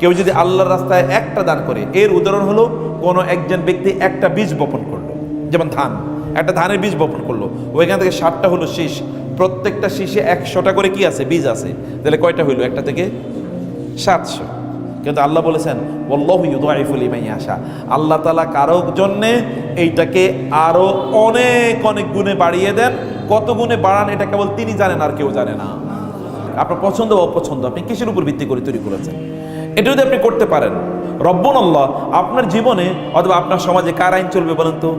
কেউ যদি আল্লাহর রাস্তায় একটা দান করে, এর উদাহরণ হলো কোনো একজন ব্যক্তি একটা বীজ বপন করল, যেমন ধান, একটা ধানের বীজ বপন করল, ওইখান থেকে ষাটটা হলো শীষ, প্রত্যেকটা শীষে একশোটা করে কি আছে? বীজ আছে। তাহলে কয়টা হইল? একটা থেকে সাতশো। কিন্তু আল্লাহ বলেছেন ইমাই আশা আল্লাহ তালা কারও জন্যে এইটাকে আরও অনেক অনেক গুণে বাড়িয়ে দেন। কত গুণে বাড়ান এটা কেবল তিনি জানেন আর কেউ জানে না। আপনার পছন্দ অপছন্দ, আপনি কিসের উপর ভিত্তি করে তৈরি করেছেন? এটা যদি আপনি করতে পারেন, রব্বন আল্লাহ আপনার জীবনে অথবা আপনার সমাজে কার আইন চলবে বলেন তো?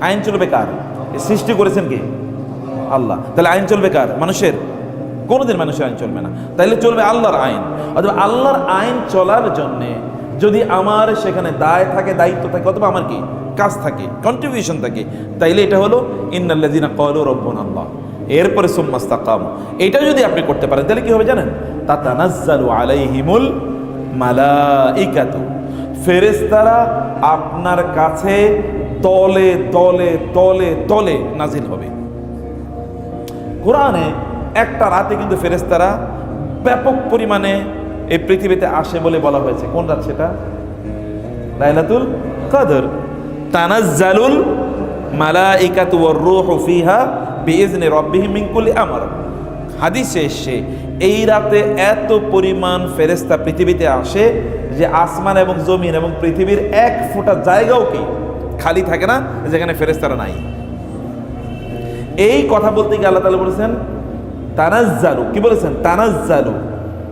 আইন চলবে কার? সৃষ্টি করেছেন কি? আল্লাহ। তাহলে আইন চলবে কার? মানুষের? কোনোদিন মানুষের আইন চলবে না। তাইলে চলবে আল্লাহর আইন। অথবা আল্লাহর আইন চলার জন্যে যদি আমার সেখানে দায় থাকে, দায়িত্ব থাকে, অথবা আমার কি? কাজ থাকে কন্ট্রিবিউশন থাকে, তাইলে এটা হলো, ইন্নাল্লাযিনা ক্বালু রব্বুনা আল্লাহ এরপরে সুম্মাস্তাকাম এটা যদি আপনি করতে পারেন, তাহলে কি হবে জানেন? তা তাতানাজ্জালু আলাইহিমুল মালাইকাতু। ফেরেশতারা আপনার কাছে তলে তলে তলে তলে নাজিল হবে। কোরআনে একটা রাতে কিন্তু ফেরেশতারা ব্যাপক পরিমাণে এই পৃথিবীতে আসে বলে বলা হয়েছে। কোন রাত সেটা? লাইলাতুল কদর। তানাজ্জালুল মালাইকাতু ওয়ার রূহু ফিহা বিইজনি রাব্বিহিম মিন কুল্লি আমর। হাদিসে এসে এই রাতে এত পরিমাণ ফেরেশতা পৃথিবীতে আসে যে আসমান এবং জমিন এবং পৃথিবীর এক ফোঁটা জায়গাও কি খালি থাকে না, যেখানে ফেরেশতারা নাই। এই কথা বলতে গিয়ে আল্লাহ তাআলা বলেছেন, তানাজ্জালু। কি বলেছেন? তানাজ্জালু।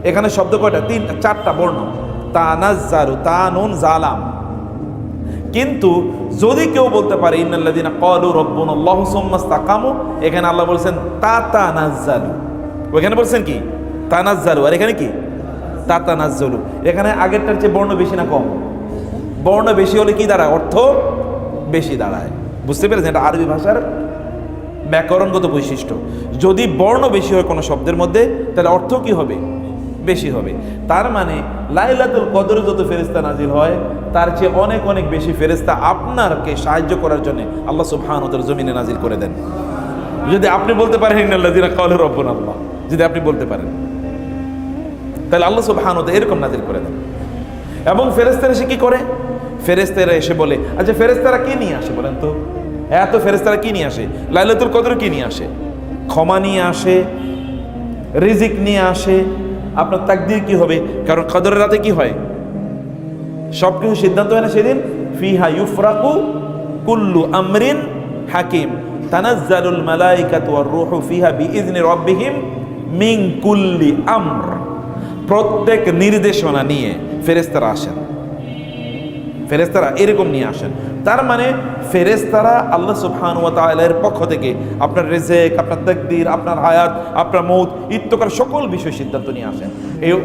এখানে শব্দ কয়টা? তিন চারটা বর্ণ। তানাজ্জালু, তানুন, জালাম। কিন্তু যদি কেউ বলতে পারে, ইন্নাল্লাযিনা ক্বালু রাব্বুনাল্লাহু সুম্মা ইসতাকামু এখানে আল্লাহ বলেছেন, তাতানাজ্জালু ওখানে বলছেন কি? তানাজ্জালু আর এখানে কি? তাতানাজ্জালু এখানে আগেরটার চেয়ে বর্ণ বেশি না কম? বর্ণ বেশি হলে কি দাঁড়ায়? অর্থ বেশি দাঁড়ায়। বুঝতে পেরেছেন? এটা আরবি ভাষার ব্যাকরণগত বৈশিষ্ট্য। যদি বর্ণ বেশি হয় কোনো শব্দের মধ্যে, তাহলে অর্থ কি হবে? বেশি হবে। তার মানে লাইলাতুল কদরে যত ফেরেস্তা নাজিল হয়, তার চেয়ে অনেক অনেক বেশি ফেরেস্তা আপনারকে সাহায্য করার জন্য আল্লাহ সুবহানতার জমিনে নাজিল করে দেন। যদি আপনি বলতে পারেন আল্লাহ। যদি আপনি বলতে পারেন। তাহলে আল্লাহ সুবহানত এরকম নাজিল করে দেন। এবং ফেরেস্তারা এসে কি করে? ফেরেস্তারা এসে বলে আচ্ছা ফেরেস্তারা কি নিয়ে আসে বলেন তো? এত ফেরেস্তারা কি নিয়ে আসে? লাইলাতুল কদর কি নিয়ে আসে? ক্ষমা নিয়ে আসে? রিজিক নিয়ে আসে? আপনার তাকদির কি হবে? কারণ কদরের রাতে কি হয়? সব কিছু সিদ্ধান্ত হয় না সেদিন? ফিহা ইউফরাকু কুল্লু আমরিন হাকিম। তানাজ্জালুল মালাইকাতু ওয়ার রূহু ফিহা বিইজনি রাব্বিহিম মিন কুল্লি আমর। প্রত্যেক নির্দেশনা নিয়ে ফেরেশতারা আসেন। ফেরেশতারা এরকম নিয়ে আসেন। তার মানে ফেরেশতারা আল্লাহ সুবহান ওয়া তাআলার পক্ষ থেকে আপনার রেজেক, আপনার তাকদীর, আপনার হায়াত, আপনার মৌত ইত্যকার সকল বিষয় সিদ্ধান্ত নিয়ে আসেন। এই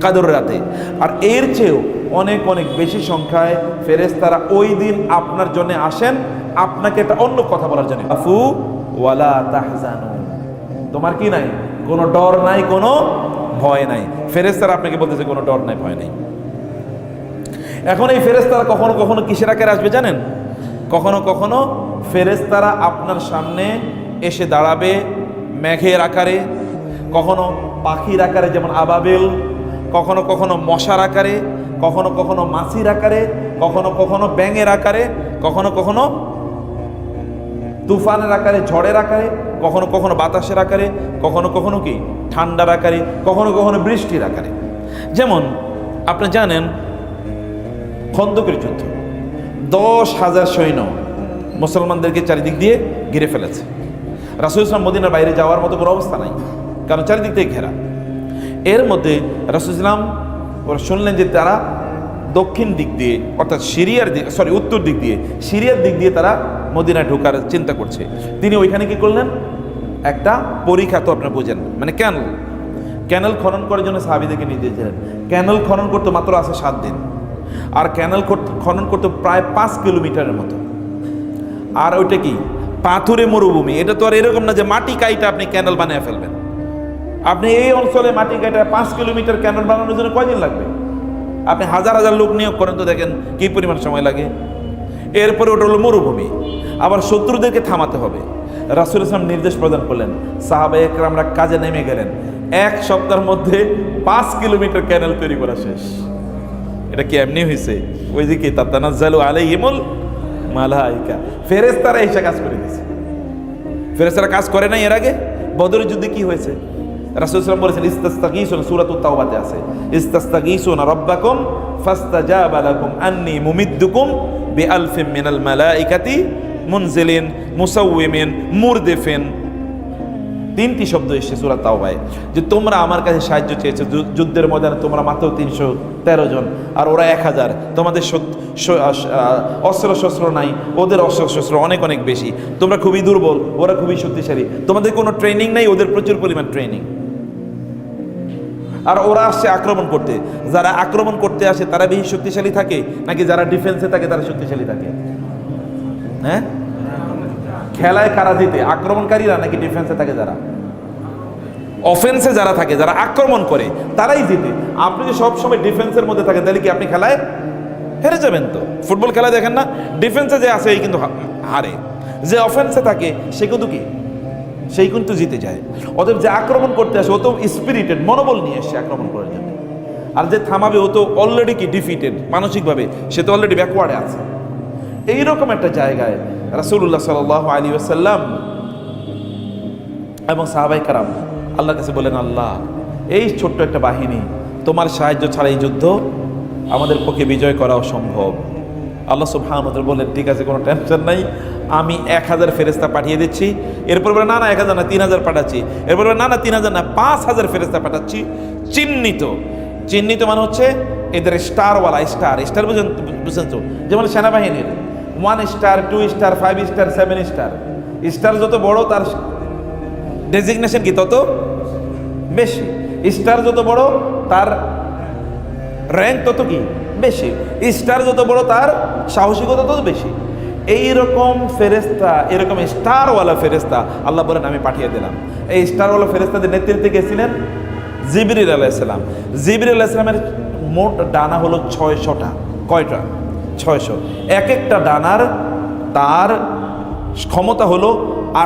কাদর রাতে। আর এর চেয়েও অনেক অনেক বেশি সংখ্যায় ফেরেশতারা ওই দিন আপনার জন্য আসেন। আপনাকে একটা অন্য কথা বলার জন্য। আফু ওয়ালা তাহজানু। তোমার কি নাই? কোনো ডর নাই, কোনো ভয় নাই। ফেরেশতারা আপনাকে বলতেছে, কোনো ডর নাই, ভয় নাই। এখন এই ফেরেস্তারা কখনো কখনো কিসের আকারে আসবে জানেন? কখনো কখনো ফেরেস্তারা আপনার সামনে এসে দাঁড়াবে মেঘের আকারে, কখনো পাখির আকারে যেমন আবাবেল, কখনো কখনো মশার আকারে, কখনো কখনো মাছির আকারে, কখনো কখনো ব্যাঙের আকারে, কখনো কখনো তুফানের আকারে, ঝড়ের আকারে, কখনো কখনো বাতাসের আকারে, কখনো কখনো কি? ঠান্ডার আকারে, কখনো কখনো বৃষ্টির আকারে। যেমন আপনি জানেন খন্দকের যুদ্ধ। দশ হাজার সৈন্য মুসলমানদেরকে চারিদিক দিয়ে ঘিরে ফেলেছে। রাসুল ইসলাম মদিনার বাইরে যাওয়ার মতো কোনো অবস্থা নাই, কারণ চারিদিক থেকে ঘেরা। এর মধ্যে রাসুল ইসলাম ওরা শুনলেন যে তারা দক্ষিণ দিক দিয়ে, অর্থাৎ সিরিয়ার দিক সরি উত্তর দিক দিয়ে, সিরিয়ার দিক দিয়ে তারা মদিনায় ঢোকার চিন্তা করছে। তিনি ওইখানে কি করলেন? একটা পরীক্ষা তো আপনার বোঝেন মানে ক্যানেল। ক্যানেল খনন করার জন্য সাহাবিদেরকে নির্দেশ দিলেন। ক্যানেল খনন করতে মাত্র আছে সাত দিন। আর ক্যানেল খনন করতে প্রায় পাঁচ কিলোমিটারের মতো। আর ওইটা কি? পাথুরে মরুভূমি। এটা তো আর এরকম না যে মাটি কাইটা আপনি ক্যানেল বানিয়ে ফেলবেন। আপনি এই অঞ্চলে মাটি কাইটা পাঁচ কিলোমিটার ক্যানেল বানানোর জন্য কয়দিন লাগবে? আপনি হাজার হাজার লোক নিয়োগ করেন তো দেখেন কি পরিমাণ সময় লাগে। এরপরে ওটা হলো মরুভূমি। আবার শত্রুদেরকে থামাতে হবে। রাসুল ইসলাম নির্দেশ প্রদান করলেন সাহাবা একরামরা কাজে নেমে গেলেন। এক সপ্তাহের মধ্যে পাঁচ কিলোমিটার ক্যানেল তৈরি করা শেষ। এটা কি এমনি হয়েছে ওই যে কি, তাতানাজ্জালু আলাইহিমুল মালাইকা। ফেরেশতারা এসে কাজ করে দিয়েছে। ফেরেশতারা কাজ করে নাই এর আগে? বদরের যুদ্ধে কি হয়েছে? রাসূল সাল্লাল্লাহু বলেছেন, ইস্তাস্তাগীসুন সূরাতুত তাওবাতে আছে। ইস্তাস্তাগীসুন রাব্বাকুম ফাস্তাজাবা লাকুম আন্নী মুমিদ্দুকুম বিআলফিন মিনাল মালাইকাতি মুনজিলিন মুসাউওয়িমিন মুরদিফিন। তিনটি শব্দ এসেছে সুরাত তাওবায়, যে তোমরা আমার কাছে সাহায্য চেয়েছো যুদ্ধের ময়দানে তোমরা মাত্র তিনশো তেরো জন, আর ওরা এক হাজার। তোমাদের অস্ত্র শস্ত্র নাই, ওদের অস্ত্র শস্ত্র অনেক অনেক বেশি। তোমরা খুবই দুর্বল, ওরা খুবই শক্তিশালী। তোমাদের কোনো ট্রেনিং নাই, ওদের প্রচুর পরিমাণ ট্রেনিং আর ওরা আসছে আক্রমণ করতে। যারা আক্রমণ করতে আসে, তারা বেশি শক্তিশালী থাকে, নাকি যারা ডিফেন্সে থাকে, তারা শক্তিশালী থাকে? হ্যাঁ? খেলায় কারা জিতে? আক্রমণকারীরা নাকি ডিফেন্সে থাকে যারা? অফেন্সে যারা থাকে, যারা আক্রমণ করে, তারাই জিতে। আপনি যে সবসময় ডিফেন্সের মধ্যে থাকেন, তাহলে কি আপনি খেলায় হেরে যাবেন তো? ফুটবল খেলা দেখেন না? ডিফেন্সে যে আছে, এই কিন্তু হারে। যে অফেন্সে থাকে, সে কিন্তু কি? সেই কিন্তু জিতে যায়। অতএব যে আক্রমণ করতে আসে, ও তো স্পিরিটেড মনোবল নিয়ে এসছে আক্রমণ করার জন্য। আর যে থামাবে, ও তো অলরেডি কি ডিফিটেড মানসিকভাবে, সে তো অলরেডি ব্যাকওয়ার্ডে আছে। এইরকম একটা জায়গায় রাসূলুল্লাহ সাল্লাল্লাহু আলাইহি ওয়াসাল্লাম এবং সাহাবাই কারাম, আল্লাহর কাছে বলেন আল্লাহ, এই ছোট্ট একটা বাহিনী, তোমার সাহায্য ছাড়া এই যুদ্ধ আমাদের পক্ষে বিজয় করা অসম্ভব আল্লাহ সুবহানাহু বললেন, ঠিক আছে, কোনো টেনশন নাই, আমি এক হাজার ফেরেস্তা পাঠিয়ে দিচ্ছি। এরপর বলে, না না, এক হাজার না, তিন হাজার পাঠাচ্ছি। এরপর বলে, না না, তিন হাজার না, পাঁচ হাজার ফেরেস্তা পাঠাচ্ছি। চিহ্নিত চিহ্নিত মানে হচ্ছে এদের স্টারওয়ালা, স্টার স্টার বুঝেন বুঝছেন তো? যেমন সেনাবাহিনীর one star two star five star seven star star যত বড়, তার ডেজিগনেশন কি তত বেশি। স্টার যত বড়, তার র্যাঙ্ক তত কি বেশি। স্টার যত বড়, তার সাহসিকতা তত বেশি। এই রকম ফেরেস্তা এরকম স্টারওয়ালা ফেরেস্তা আল্লাহ বলেন, আমি পাঠিয়ে দিলাম। এই স্টারওয়ালা ফেরেস্তাদের নেতৃত্বে গেছিলেন জিবরিল আলাইসালাম জিবরিল আলাইসালামের মোট ডানা হলো ছয়শটা, কয়টা? ছয়শো। এক একটা ডানার তার ক্ষমতা হলো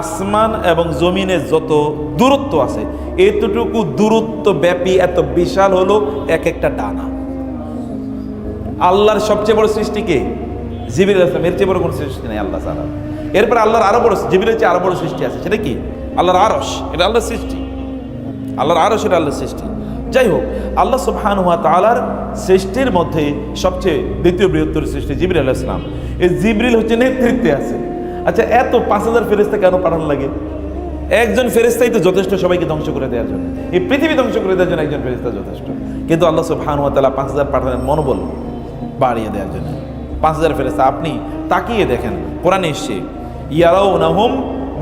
আসমান এবং জমিনের যত দূরত্ব আছে, এতটুকু দূরত্ব ব্যাপী এত বিশাল হলো এক একটা ডানা। আল্লাহর সবচেয়ে বড় সৃষ্টি কে? জিবির আসলাম এর চেয়ে বড় কোনো সৃষ্টি নেই, আল্লাহ ছাড়া এরপর আল্লাহর আরও বড় জিবিরের চেয়ে আরও বড় সৃষ্টি আছে। সেটা কি? আল্লাহর আরস এটা আল্লাহর সৃষ্টি। আল্লাহর আরস এটা আল্লাহর সৃষ্টি। যাই হোক আল্লাহ সুবহান হুয়া তালার সৃষ্টির মধ্যে সবচেয়ে দ্বিতীয় বৃহত্তর সৃষ্টি জিবরিল আল্লাহ ইসলাম এই জিবরিল হচ্ছে নেতৃত্বে আছে। আচ্ছা এত পাঁচ হাজার ফেরেস্তা কেন পাঠানো লাগে? একজন ফেরেস্তাই তো যথেষ্ট সবাইকে ধ্বংস করে দেওয়ার জন্য। এই পৃথিবী ধ্বংস করে দেওয়ার জন্য একজন ফেরেস্তা যথেষ্ট। কিন্তু আল্লাহ সুবহান হুয়া তালা পাঁচ হাজার পাঠানোর মনোবল বাড়িয়ে দেওয়ার জন্য। পাঁচ হাজার ফেরেস্তা আপনি তাকিয়ে দেখেন, কোরআনে এসছে ইয়ারাও নাহুম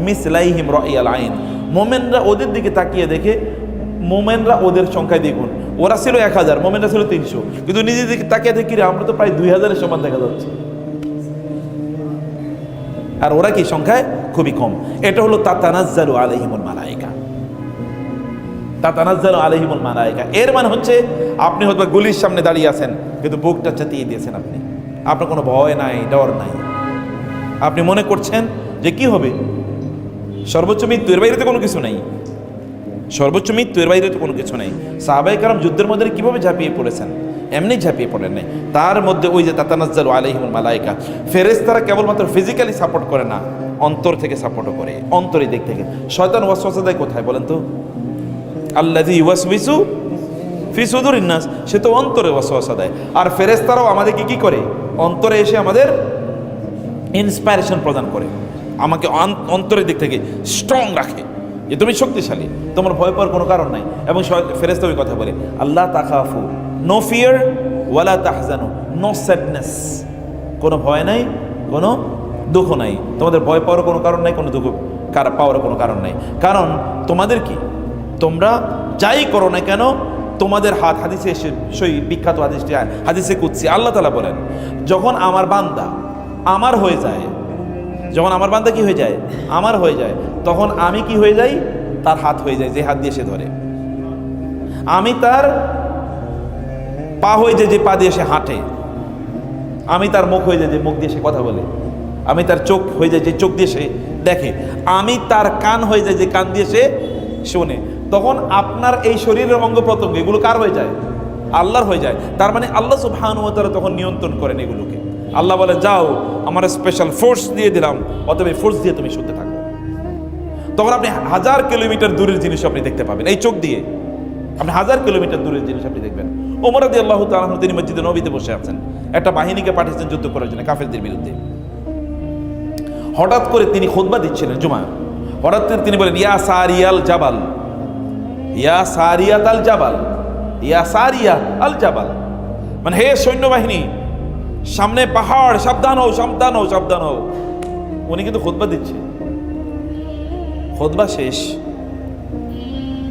মিসলাইহিম রাইয়াল আইন। মোমেনরা ওদের দিকে তাকিয়ে দেখে মোমেনরা ওদের সংখ্যায় দেখুন ওরা ছিল এক হাজার, মোমেনরা ছিল তিনশো। কিন্তু নিজের দিকে তাকিয়ে দেখি আমরা তো প্রায় দুই হাজারের সমান দেখা যাচ্ছে। আর ওরা কি, সংখ্যায় খুবই কম। এটা হলো তাতানাজ্জালু আলাইহিমুল মালাইকা তাতানাজ্জালু আলাইহিমুল মালায়িকা। এর মানে হচ্ছে, আপনি হয়তো গুলির সামনে দাঁড়িয়ে আছেন, কিন্তু বুকটা চাতিয়ে দিয়েছেন আপনি। আপনার কোনো ভয় নাই, ডর নাই। আপনি মনে করছেন যে কি হবে? সর্বোচ্চ মৃত্যু, এর বাইরে তো কোনো কিছু নেই। সর্বোচ্চ মৃত্যু এর বাইরে কোনো কিছু নেই। সাহাবাই কারাম যুদ্ধের মধ্যে কীভাবে ঝাঁপিয়ে পড়েছেন? এমনি ঝাঁপিয়ে পড়েন নাই। তার মধ্যে ওই যে তাতানাজ্জাল আলাইহিমুল মালাইকা ফেরেশতারা কেবলমাত্র ফিজিক্যালি সাপোর্ট করে না, অন্তর থেকে সাপোর্টও করে, অন্তরের দিক থেকে। শয়তান ওয়াসওয়াসা দেয় কোথায় বলেন তো? আল্লাযী ইউওয়াসবিসু ফি সুদুরিন নাস, সে তো অন্তরে ওয়াসওয়াসা দেয়। আর ফেরেশতারাও আমাদেরকে কি করে? অন্তরে এসে আমাদের ইন্সপায়ারেশন প্রদান করে। আমাকে অন্তরের দিক থেকে স্ট্রং রাখে। যে তুমি শক্তিশালী, তোমার ভয় পাওয়ার কোনো কারণ নাই। এবং ফেরেস্তা ওই কথা বলে, আল্লাহ তাকাফু নো ফিয়ার ওয়ালা তাহজানু নো স্যাডনেস কোনো ভয় নাই, কোনো দুঃখ নাই। তোমাদের ভয় পাওয়ার কোনো কারণ নাই, কোনো দুঃখ পাওয়ার কোনো কারণ নাই। কারণ তোমাদের কি? তোমরা যাই করো না কেন, তোমাদের হাত হাদিসে এসে সেই বিখ্যাত হাদিসটি হাদিসে কুচ্ছি আল্লাহ তালা বলেন, যখন আমার বান্দা আমার হয়ে যায় যখন আমার বান্দা কি হয়ে যায়? আমার হয়ে যায়। তখন আমি কি হয়ে যাই? তার হাত হয়ে যায়, যে হাত দিয়ে সে ধরে। আমি তার পা হয়ে যায়, যে পা দিয়ে সে হাঁটে। আমি তার মুখ হয়ে যায়, যে মুখ দিয়ে সে কথা বলে। আমি তার চোখ হয়ে যায়, যে চোখ দিয়ে সে দেখে। আমি তার কান হয়ে যায়, যে কান দিয়ে সে শোনে। তখন আপনার এই শরীরের অঙ্গ প্রত্যঙ্গ, এগুলো কার হয়ে যায়? আল্লাহর হয়ে যায়। তার মানে আল্লাহ সুবহানুতারা তখন নিয়ন্ত্রণ করেন এগুলোকে। আল্লাহ বলে, যাও, আমার স্পেশাল ফোর্স দিয়ে দিলাম, অতএব এই ফোর্স দিয়ে তুমি শুনতে থাকো। তখন আপনি হাজার কিলোমিটার দূরের জিনিস আপনি দেখতে পাবেন। এই চোখ দিয়ে আপনি হাজার কিলোমিটার দূরের জিনিস আপনি দেখবেন। ওমর আদি আল্লাহ তালাহ তিনি মসজিদে নবীতে বসে আছেন। একটা বাহিনীকে পাঠিয়েছেন যুদ্ধ করার জন্য, কাফেরদের বিরুদ্ধে। হঠাৎ করে তিনি খোদবা দিচ্ছিলেন জুমা। হঠাৎ করে তিনি বলেন, ইয়া সারিয়াল জাবাল। ইয়া সারিয়াত আল জাবাল। ইয়া সারিয়া আল জাবাল। মানে হে সৈন্যবাহিনী সামনে পাহাড়, সাবধান হও সাবধান হও সাবধান হও। উনি কিন্তু খোদবা দিচ্ছে। খোদবা শেষ।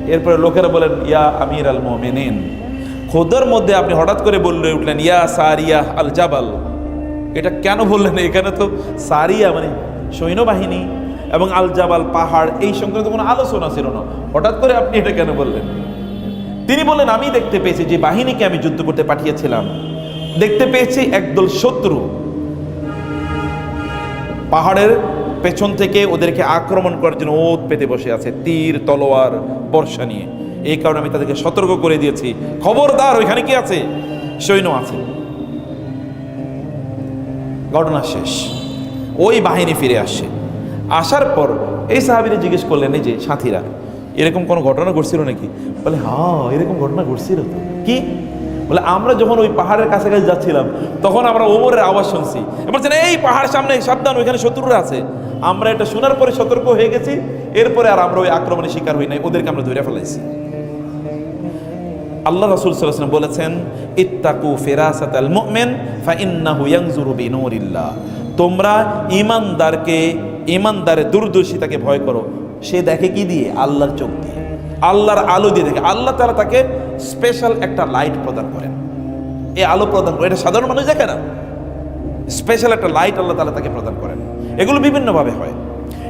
এরপরে লোকেরা বলেন, ইয়া আমির আল মোমেনিন। খোদার মধ্যে আপনি হঠাৎ করে বললে উঠলেন, ইয়া সারিয়া আল জাবাল। এটা কেন বললেন? এখানে তো সারিয়া মানে সৈন্যবাহিনী এবং আল জাবাল, পাহাড়, এই সংক্রান্ত কোনো আলোচনা ছিল না। হঠাৎ করে আপনি এটা কেন বললেন? তিনি বললেন, আমি দেখতে পেয়েছি যে বাহিনীকে আমি যুদ্ধ করতে পাঠিয়েছিলাম। দেখতে পেয়েছি একদল শত্রু। পাহাড়ের পেছন থেকে ওদেরকে আক্রমণ করার জন্য ওত পেতে বসে আছে তীর, তলোয়ার, বর্ষা নিয়ে। এই কারণে আমি তাদেরকে সতর্ক করে দিয়েছি। খবরদার, ওইখানে কি আছে? সৈন্য আছে। ঘটনা শেষ। ওই বাহিনী ফিরে আসে। আসার পর এই সাহাবিরা জিজ্ঞেস করলেন, এই যে সাথীরা, এরকম কোনো ঘটনা ঘটছিল নাকি? বলে হ্যাঁ এরকম ঘটনা ঘটছিল তো। কি? বলে, আমরা যখন ওই পাহাড়ের কাছাকাছি যাচ্ছিলাম, তখন আমরা ওমরের আওয়াজ শুনছি। বলছেন এই পাহাড় সামনে, সাবধান, ওইখানে শত্রুরা আছে। আমরা এটা শোনার পরে সতর্ক হয়ে গেছি। এরপরে আর আমরা ওই আক্রমণের শিকার হই নাই। ওদেরকে আমরা ধরে ফেলাইছি। আল্লাহ রাসূল আলাইহি বলেছেন, ইত্তাকু ফিরাসাতাল মুমিন, ফাইন্নাহু ইয়ানজুরু বিনুরিল্লাহ। তোমরা ঈমানদারকে, ঈমানদারের দূরদর্শিতাকে ভয় করো। সে দেখে কি দিয়ে? আল্লাহর চোখ দিয়ে। আল্লাহর আলো দিয়ে দেখে। আল্লাহ তাআলা তাকে স্পেশাল একটা লাইট প্রদান করেন। এই আলো প্রদান করে এটা সাধারণ মানুষ দেখে না। স্পেশাল একটা লাইট আল্লাহ তাআলা তাকে প্রদান করেন। এগুলো বিভিন্নভাবে হয়।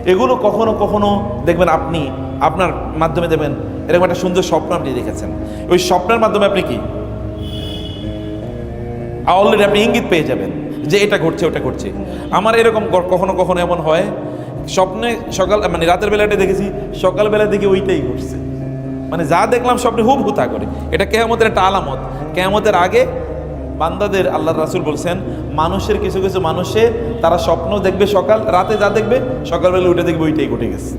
এগুলো কখনো কখনো দেখবেন আপনি আপনার মাধ্যমে দেবেন এরকম একটা সুন্দর স্বপ্ন আপনি দেখেছেন। ওই স্বপ্নের মাধ্যমে আপনি কি? অলরেডি আপনি ইঙ্গিত পেয়ে যাবেন যে এটা ঘটছে, ওটা ঘটছে। আমার এরকম কখনো কখনো এমন হয়, স্বপ্নে সকাল মানে রাতের বেলাটা দেখেছি সকালবেলা দেখি ওইটাই ঘটছে। মানে যা দেখলাম স্বপ্নে হুব হুতা করে। এটা কেয়ামতের একটা আলামত। কেয়ামতের আগে বান্দাদের আল্লাহ রাসুল বলছেন, মানুষের কিছু কিছু মানুষে তারা স্বপ্ন দেখবে সকাল, রাতে যা দেখবে, সকালবেলা উঠে দেখবে ওইটাই ঘটে গেছে।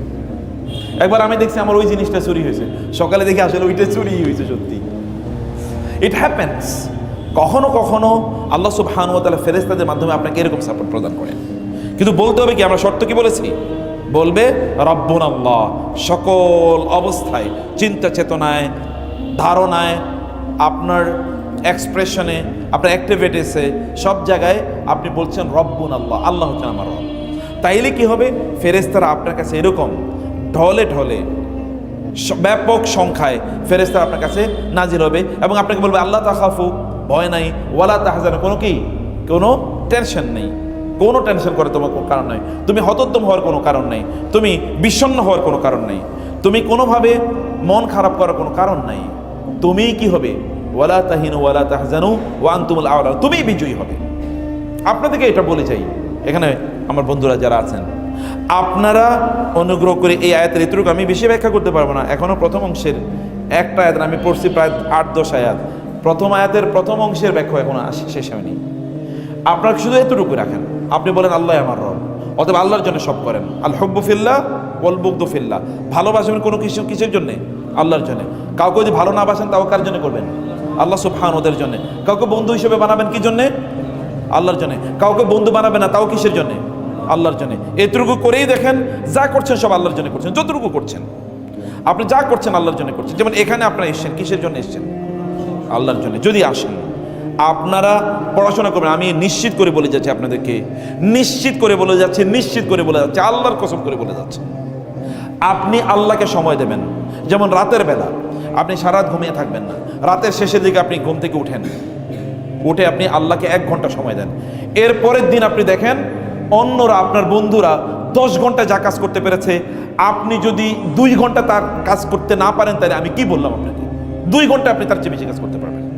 একবার আমি দেখছি আমার ওই জিনিসটা চুরি হয়েছে। সকালে দেখি আসলে ওইটা চুরি হয়েছে সত্যি। ইট হ্যাপেন্স কখনো কখনো আল্লাহ সুবহানু ওয়া তাআলা ফেরেশতাদের মাধ্যমে আপনাকে এরকম সাপোর্ট প্রদান করেন। কিন্তু বলতে হবে কি, আমরা শর্ত কি বলেছি? বলবে রব্বুন আল্লাহ সকল অবস্থায়, চিন্তা চেতনায়, ধারণায়, আপনার এক্সপ্রেশনে আপনার অ্যাক্টিভিটিসে সব জায়গায় আপনি বলছেন রব্বুন আল্লাহ আল্লাহ হচ্ছেন আমার রব। তাইলে কি হবে? ফেরেশতারা আপনার কাছে এরকম, ঢলে ঢলে ব্যাপক সংখ্যায় ফেরেস্তারা আপনার কাছে নাজির হবে এবং আপনাকে বলবে, আল্লাহ তাকাফু ভয় নাই, ওয়ালা তাহাজান। কোনো কি? কোনো টেনশন নেই। কোনো টেনশন করে তোমার কোনো কারণ নাই। তুমি হতোদ্যম হওয়ার কোনো কারণ নেই। তুমি বিষণ্ণ হওয়ার কোনো কারণ নেই। তুমি কোনোভাবে মন খারাপ করার কোনো কারণ নাই। তুমিই কি হবে? ওয়ালা তাহিনু ওয়ালা তাহজানু ওয়ান তুমুল আওয়ালা তুমিই বিজয়ী হবে। আপনাদেরকে এটা বলে চাই এখানে আমার বন্ধুরা যারা আছেন, আপনারা অনুগ্রহ করে এই আয়াতের এতটুকু আমি বেশি ব্যাখ্যা করতে পারব না। এখনও প্রথম অংশের একটা আয়াত, আমি পড়ছি প্রায় আট দশ আয়াত। প্রথম আয়াতের প্রথম অংশের ব্যাখ্যা এখনও আসে, শেষ হয়নি। আপনারা শুধু এতটুকু রাখেন। আপনি বলেন, আল্লাহ আমার রব। অথবা আল্লাহর জন্য সব করেন। আল হব্বুফিল্লা ওয়াল বুগদুফিল্লা ভালোবাসবেন কোনো কিছু, কিসের জন্যে? আল্লাহর জন্য। কাউকে যদি ভালো না বাসেন, তাও কার জন্য করবেন? আল্লাহ সুবহান ওদের জন্য। কাউকে বন্ধু হিসেবে বানাবেন কি জন্যে? আল্লাহর জন্য। কাউকে বন্ধু বানাবে না, তাও কিসের জন্যে? আল্লাহর জন্য। এতটুকু করেই দেখেন, যা করছেন সব আল্লাহর জন্য করছেন। যতটুকু করছেন। আপনি যা করছেন আল্লাহর জন্য করছেন। যেমন এখানে আপনারা এসেছেন, কিসের জন্য এসছেন? আল্লাহর জন্য। যদি আসেন। আপনারা পড়াশোনা করবেন। আমি নিশ্চিত করে বলে যাচ্ছি আপনাদেরকে। নিশ্চিত করে বলে যাচ্ছে, নিশ্চিত করে বলে যাচ্ছে। আল্লাহর কসম করে বলে যাচ্ছে। আপনি আল্লাহকে সময় দেবেন। যেমন রাতের বেলা, আপনি সারা ঘুমিয়ে থাকবেন না। রাতের শেষের দিকে আপনি ঘুম থেকে উঠেন। উঠে আপনি আল্লাহকে এক ঘণ্টা সময় দেন। এর পরের দিন আপনি দেখেন, অন্যরা, আপনার বন্ধুরা দশ ঘণ্টা যা কাজ করতে পেরেছে। আপনি যদি দুই ঘণ্টা তার কাজ করতে না পারেন, তাহলে আমি কি বললাম আপনাকে? দুই ঘণ্টা আপনি তার চেয়ে বেশি কাজ করতে পারবেন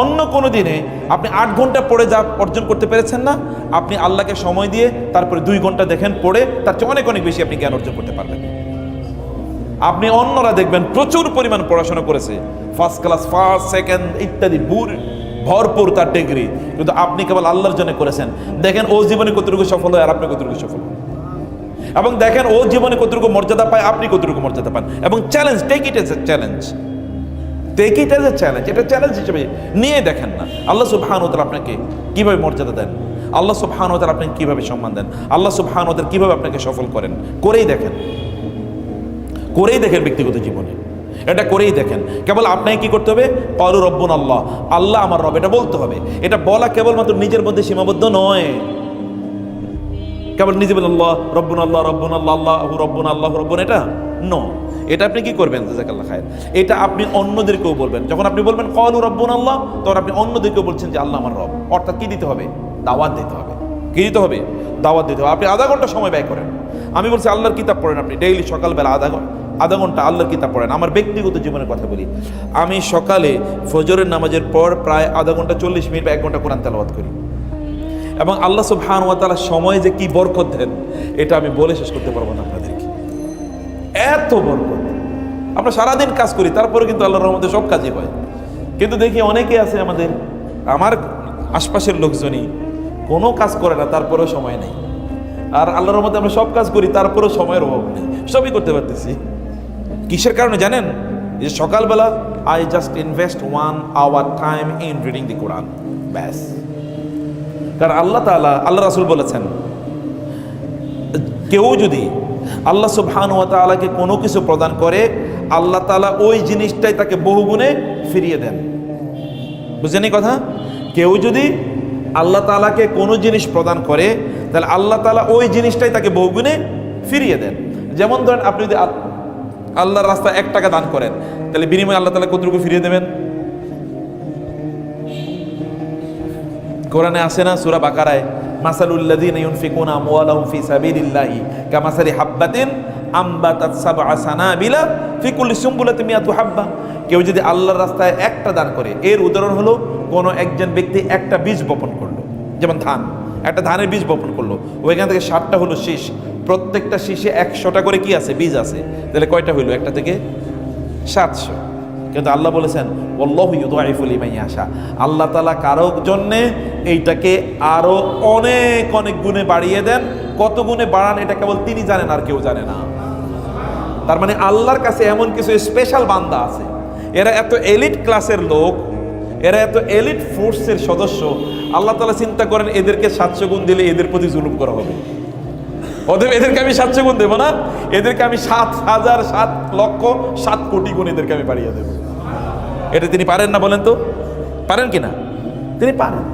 অন্য কোনো দিনে আপনি আট ঘণ্টা পড়ে যা অর্জন করতে পেরেছেন না, আপনি আল্লাহকে সময় দিয়ে তারপরে দুই ঘণ্টা দেখেন, পড়ে তার চেয়ে অনেক অনেক বেশি আপনি জ্ঞান অর্জন করতে পারবেন। আপনি অন্যরা দেখবেন, প্রচুর পরিমাণ পড়াশোনা করেছে ফার্স্ট ক্লাস ফার্স্ট সেকেন্ড ইত্যাদি বুর ভরপুর তার ডিগ্রি কিন্তু আপনি কেবল আল্লাহর জন্য করেছেন। দেখেন, ও জীবনে কতটুকু সফল হয় আর আপনি কতটুকু সফল। এবং দেখেন, ও জীবনে কতটুকু মর্যাদা পায়, আপনি কতটুকু মর্যাদা পান। এবং challenge take it as a challenge take it as a challenge এটা চ্যালেঞ্জ হিসেবে নিয়ে দেখেন না। আল্লাহ সুবহানুতাল আপনাকে কীভাবে মর্যাদা দেন? আল্লাহ সুবহানুতাল আপনাকে কীভাবে সম্মান দেন? আল্লাহ সুবহানুতাল কীভাবে আপনাকে সফল করেন? করেই দেখেন। করেই দেখেন ব্যক্তিগত জীবনে। এটা করেই দেখেন। কেবল আপনাকে কি করতে হবে? করু রব্বুন আল্লাহ আল্লাহ আমার রব, এটা বলতে হবে। এটা বলা কেবলমাত্র নিজের মধ্যে সীমাবদ্ধ নয়। কেবল নিজে বলেন, আল্লাহ রব্বুন আল্লাহ রব্বুন আল্লাহ আল্লাহ রব্বুন আল্লাহ রব্বুন, এটা নো এটা আপনি কি করবেন? জাজাকাল্লাহ খায়ের। এটা আপনি অন্যদেরকেও বলবেন। যখন আপনি বলবেন, কলু রব্বুন আল্লাহ তখন আপনি অন্যদেরকেও বলছেন যে, আল্লাহ আমার রব অর্থাৎ কি দিতে হবে? দাওয়াত দিতে হবে। কি দিতে হবে? দাওয়াত দিতে হবে। আপনি আধা ঘণ্টা সময় ব্যয় করেন। আমি বলছি, আল্লাহর কিতাব পড়েন আপনি। ডেইলি সকালবেলা আধা ঘণ্টা আধা ঘণ্টা আল্লাহর কিতাব পড়েন। আমার ব্যক্তিগত জীবনের কথা বলি। আমি সকালে ফজরের নামাজের পর প্রায় আধা ঘণ্টা চল্লিশ মিনিট বা এক ঘণ্টা কোরআন তেলাওয়াত করি। এবং আল্লাহ সুবহান ওয়া তাআলা সময় যে কি বরকত দেন, এটা আমি বলে শেষ করতে পারব না এত বরকত। আমরা সারাদিন কাজ করি, তারপরে কিন্তু আল্লাহর রহমতে সব কাজই হয়। কিন্তু দেখি অনেকে আছে আমাদের, আমার আশপাশের লোকজনই কোনো কাজ করে না, তারপরেও সময় নেই। আর আল্লাহর রহমতে আমরা সব কাজ করি, তারপরেও সময়ের অভাব নেই। সবই করতে পারতেছি। কিসের কারণে জানেন? যে সকালবেলা I just invest one hour time in reading the Quran ব্যাস। কারণ আল্লাহ তাআলা, আল্লাহ রাসূল বলেছেন, কেউ যদি আল্লাহ সুবহান ওয়া তাআলাকে কোনো কিছু প্রদান করে, আল্লাহ তাআলা ওই জিনিসটাই তাকে বহুগুণে ফিরিয়ে দেন। বুঝছেন এই কথা? কেউ যদি আল্লাহ তাআলাকে কোনো জিনিস প্রদান করে, তাহলে আল্লাহ তাআলা ওই জিনিসটাই তাকে বহুগুণে ফিরিয়ে দেন। যেমন ধরেন আপনি যদি আল্লাহর রাস্তায় এক টাকা দান করেন, তাহলে বিনিময়ে আল্লাহ তাআলা কতটুকু ফিরিয়ে দেবেন? কোরআনে আসে না সূরা বাকারায়? মাসালুল্লাযীনা ইউনফিকুনা আমওয়ালাহুম ফি সাবিলিল্লাহি, কামাসালি হাব্বাতিন আমবাতাত সাবআ সানাবিলা ফি কুল্লি সুম্বুলাতিন মিয়াতু হাব্বা। কেউ যদি আল্লাহর রাস্তায় একটা দান করে, এর উদাহরণ হলো কোনো একজন ব্যক্তি একটা বীজ বপন করল, যেমন ধান, একটা ধানের বীজ বপন করল, ওইখান থেকে ষাটটা হলো শীষ, প্রত্যেকটা শীষে একশোটা করে কি আছে? বীজ আছে। তাহলে কয়টা হইল? একটা থেকে সাতশো। কিন্তু আল্লাহ বলেছেন আসা আল্লাহ তালা কারও জন্যে এইটাকে আরও অনেক অনেক গুণে বাড়িয়ে দেন। কত গুণে বাড়ান এটা কেবল তিনি জানেন আর কেউ জানে না। তার মানে আল্লাহর কাছে এমন কিছু স্পেশাল বান্দা আছে। এরা এত এলিট ক্লাসের লোক, এরা এত এলিট ফোর্সের সদস্য। আল্লাহ তালা চিন্তা করেন এদেরকে সাতশো গুণ দিলে এদের প্রতি জুলুম করা হবে। অতএব এদেরকে আমি সাতশো গুণ দেবো না, এদেরকে আমি সাত হাজার, সাত লক্ষ, সাত কোটি গুণ এদেরকে আমি বাড়িয়ে দেবো। এটা তিনি পারেন না বলেন তো? পারেন কি না? তিনি পারেন।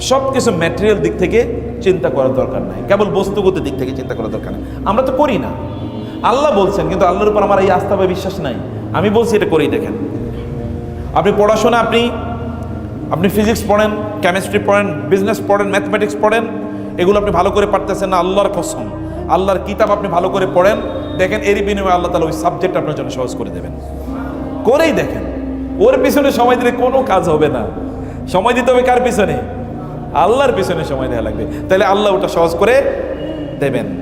সব কিছু ম্যাটেরিয়াল দিক থেকে চিন্তা করার দরকার নাই। কেবল বস্তুগত দিক থেকে চিন্তা করার দরকার নেই। আমরা তো করি না। আল্লাহ বলছেন, কিন্তু আল্লাহর উপর আমার এই আস্থা বা বিশ্বাস নাই। আমি বলছি এটা করেই দেখেন। আপনি পড়াশোনা, আপনি আপনি ফিজিক্স পড়েন কেমিস্ট্রি পড়েন বিজনেস পড়েন ম্যাথমেটিক্স পড়েন, এগুলো আপনি ভালো করে পারতেছেন না, আল্লাহর কসম। আল্লাহর কিতাব আপনি ভালো করে পড়েন, দেখেন এরই বিনিময়ে আল্লাহ তালা ওই সাবজেক্ট আপনার জন্য সহজ করে দেবেন। করেই দেখেন। ওর পিছনে সময় দিলে কোনো কাজ হবে না। সময় দিতে হবে কার পিছনে? আল্লাহর পিছনে সময় দেওয়া লাগবে। তাহলে আল্লাহ ওটা সহজ করে দেবেন।